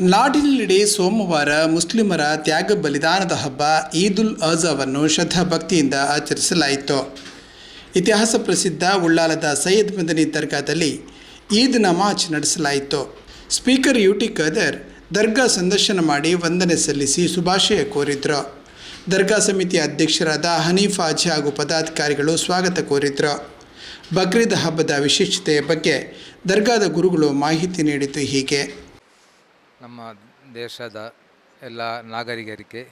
ನಾಡಿನೆಲ್ಲೆಡೆ ಸೋಮವಾರ ಮುಸ್ಲಿಮರ ತ್ಯಾಗ ಬಲಿದಾನದ ಹಬ್ಬ ಈದ್ ಉಲ್ ಅಜಾವನ್ನು ಶ್ರದ್ಧಾಭಕ್ತಿಯಿಂದ ಆಚರಿಸಲಾಯಿತು. ಇತಿಹಾಸ ಪ್ರಸಿದ್ಧ ಉಳ್ಳಾಲದ ಸೈಯದ್ ಮದನಿ ದರ್ಗಾದಲ್ಲಿ ಈದ್ ನಮಾಜ್ ನಡೆಸಲಾಯಿತು. ಸ್ಪೀಕರ್ ಯು ಟಿ ಖದರ್ ದರ್ಗಾ ಸಂದರ್ಶನ ಮಾಡಿ ವಂದನೆ ಸಲ್ಲಿಸಿ ಶುಭಾಶಯ ಕೋರಿದ್ರು. ದರ್ಗಾ ಸಮಿತಿಯ ಅಧ್ಯಕ್ಷರಾದ ಹನೀಫ್ ಆಜಿ ಹಾಗೂ ಪದಾಧಿಕಾರಿಗಳು ಸ್ವಾಗತ ಕೋರಿದ್ರು. ಬಕ್ರೀದ್ ಹಬ್ಬದ ವಿಶೇಷತೆಯ ಬಗ್ಗೆ ದರ್ಗಾದ ಗುರುಗಳು ಮಾಹಿತಿ ನೀಡಿದ್ದು ಹೀಗೆ. ನಮ್ಮ ದೇಶದ ಎಲ್ಲ ನಾಗರಿಕರಿಗೆ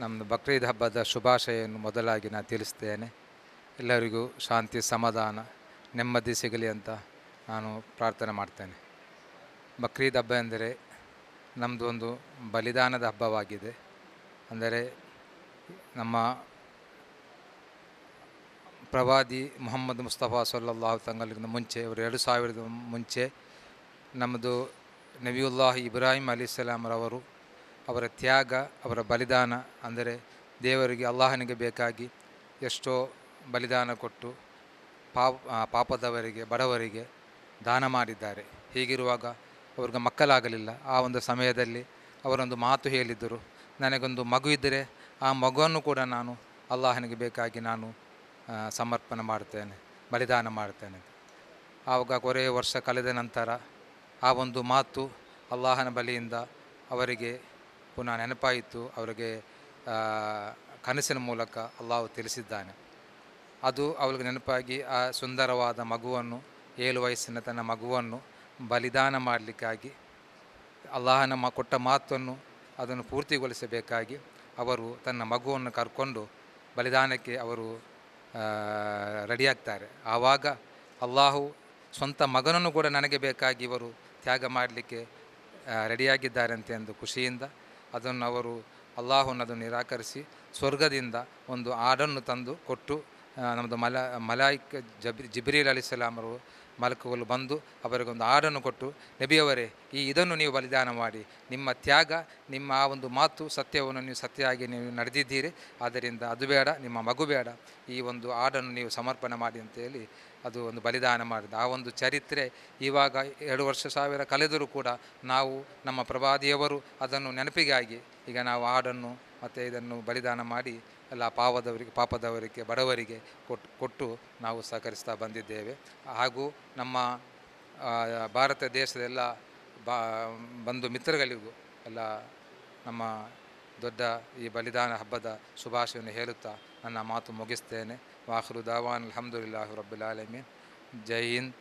ನಮ್ಮದು ಬಕ್ರೀದ್ ಹಬ್ಬದ ಶುಭಾಶಯವನ್ನು ಮೊದಲಾಗಿ ನಾನು ತಿಳಿಸ್ತೇನೆ. ಎಲ್ಲರಿಗೂ ಶಾಂತಿ, ಸಮಾಧಾನ, ನೆಮ್ಮದಿ ಸಿಗಲಿ ಅಂತ ನಾನು ಪ್ರಾರ್ಥನೆ ಮಾಡ್ತೇನೆ. ಬಕ್ರೀದ್ ಹಬ್ಬ ಎಂದರೆ ನಮ್ಮದು ಒಂದು ಬಲಿದಾನದ ಹಬ್ಬವಾಗಿದೆ. ಅಂದರೆ ನಮ್ಮ ಪ್ರವಾದಿ ಮೊಹಮ್ಮದ್ ಮುಸ್ತಫಾ ಸಲ್ಲಾಹು ತಂಗಲಿಗಿಂತ ಮುಂಚೆ, ಅವರು ಎರಡು ಸಾವಿರದ ಮುಂಚೆ ನಮ್ಮದು ನಬಿಯುಲ್ಲಾಹ್ ಇಬ್ರಾಹಿಂ ಅಲಿಸ್ಲಾಮರವರು ಅವರ ತ್ಯಾಗ, ಅವರ ಬಲಿದಾನ ಅಂದರೆ ದೇವರಿಗೆ ಅಲ್ಲಾಹನಿಗೆ ಬೇಕಾಗಿ ಎಷ್ಟೋ ಬಲಿದಾನ ಕೊಟ್ಟು ಪಾಪ ಪಾಪದವರಿಗೆ, ಬಡವರಿಗೆ ದಾನ ಮಾಡಿದ್ದಾರೆ. ಹೀಗಿರುವಾಗ ಅವ್ರಿಗೆ ಮಕ್ಕಳಾಗಲಿಲ್ಲ. ಆ ಒಂದು ಸಮಯದಲ್ಲಿ ಅವರೊಂದು ಮಾತು ಹೇಳಿದ್ದರು, ನನಗೊಂದು ಮಗು ಇದ್ದರೆ ಆ ಮಗುವನ್ನು ಕೂಡ ನಾನು ಅಲ್ಲಾಹನಿಗೆ ಬೇಕಾಗಿ ನಾನು ಸಮರ್ಪಣೆ ಮಾಡ್ತೇನೆ, ಬಲಿದಾನ ಮಾಡ್ತೇನೆ. ಆವಾಗ ಕೊರೆಯ ವರ್ಷ ಕಳೆದ ನಂತರ ಆ ಒಂದು ಮಾತು ಅಲ್ಲಾಹನ ಬಲಿಯಿಂದ ಅವರಿಗೆ ಪುನಃ ನೆನಪಾಯಿತು, ಅವರಿಗೆ ಕನಸಿನ ಮೂಲಕ ಅಲ್ಲಾಹು ತಿಳಿಸಿದ್ದಾನೆ. ಅದು ಅವಳಿಗೆ ನೆನಪಾಗಿ ಆ ಸುಂದರವಾದ ಮಗುವನ್ನು, ಏಳು ವಯಸ್ಸಿನ ತನ್ನ ಮಗುವನ್ನು ಬಲಿದಾನ ಮಾಡಲಿಕ್ಕಾಗಿ, ಅಲ್ಲಾಹನ ಮ, ಕೊಟ್ಟ ಮಾತನ್ನು ಅದನ್ನು ಪೂರ್ತಿಗೊಳಿಸಬೇಕಾಗಿ ಅವರು ತನ್ನ ಮಗುವನ್ನು ಕರ್ಕೊಂಡು ಬಲಿದಾನಕ್ಕೆ ಅವರು ರೆಡಿಯಾಗ್ತಾರೆ. ಆವಾಗ ಅಲ್ಲಾಹು ಸ್ವಂತ ಮಗನನ್ನು ಕೂಡ ನನಗೆ ಬೇಕಾಗಿ ಇವರು ತ್ಯಾಗ ಮಾಡಲಿಕ್ಕೆ ರೆಡಿಯಾಗಿದ್ದಾರಂತೆ ಎಂದು ಖುಷಿಯಿಂದ ಅದನ್ನು ಅವರು ಅಲ್ಲಾಹುನದು ನಿರಾಕರಿಸಿ ಸ್ವರ್ಗದಿಂದ ಒಂದು ಆಡನ್ನು ತಂದು ಕೊಟ್ಟು ನಮ್ಮದು ಮಲ, ಮಲಾಯಿಕ್ ಜಬ್ ಜಿಬ್ರೀಲ್ ಅಲಿಸಲಾಮರು ಮಲಕುಗಳು ಬಂದು ಅವರಿಗೊಂದು ಹಾಡನ್ನು ಕೊಟ್ಟು, ನಬಿಯವರೇ, ಈ ಇದನ್ನು ನೀವು ಬಲಿದಾನ ಮಾಡಿ. ನಿಮ್ಮ ತ್ಯಾಗ, ನಿಮ್ಮ ಆ ಒಂದು ಮಾತು ಸತ್ಯವನ್ನು ನೀವು ಸತ್ಯವಾಗಿ ನೀವು ನಡೆದಿದ್ದೀರಿ. ಆದ್ದರಿಂದ ಅದು ಬೇಡ, ನಿಮ್ಮ ಮಗು ಬೇಡ. ಈ ಒಂದು ಹಾಡನ್ನು ನೀವು ಸಮರ್ಪಣೆ ಮಾಡಿ ಅಂತೇಳಿ ಅದು ಒಂದು ಬಲಿದಾನ ಮಾಡಿದ. ಆ ಒಂದು ಚರಿತ್ರೆ ಇವಾಗ ಎರಡು ವರ್ಷ ಸಾವಿರ ಕಳೆದರೂ ಕೂಡ ನಾವು ನಮ್ಮ ಪ್ರವಾದಿಯವರು ಅದನ್ನು ನೆನಪಿಗಾಗಿ ಈಗ ನಾವು ಹಾಡನ್ನು ಮತ್ತು ಇದನ್ನು ಬಲಿದಾನ ಮಾಡಿ ಎಲ್ಲ ಪಾವದವರಿಗೆ, ಪಾಪದವರಿಗೆ, ಬಡವರಿಗೆ ಕೊಟ್ಟು ಕೊಟ್ಟು ನಾವು ಸಹಕರಿಸ್ತಾ ಬಂದಿದ್ದೇವೆ. ಹಾಗೂ ನಮ್ಮ ಭಾರತ ದೇಶದೆಲ್ಲ ಬಾ, ಬಂಧು ಮಿತ್ರಗಳಿಗೂ ಎಲ್ಲ ನಮ್ಮ ದೊಡ್ಡ ಈ ಬಲಿದಾನ ಹಬ್ಬದ ಶುಭಾಶಯವನ್ನು ಹೇಳುತ್ತಾ ನನ್ನ ಮಾತು ಮುಗಿಸ್ತೇನೆ. ವಾಹರು ದಾವಾನ್, ಅಲ್ಹಮ್ದುಲಿಲ್ಲಾಹು ರಬ್ಬಿಲ್ ಆಲಮೀನ್. ಜೈ ಹಿಂದ್.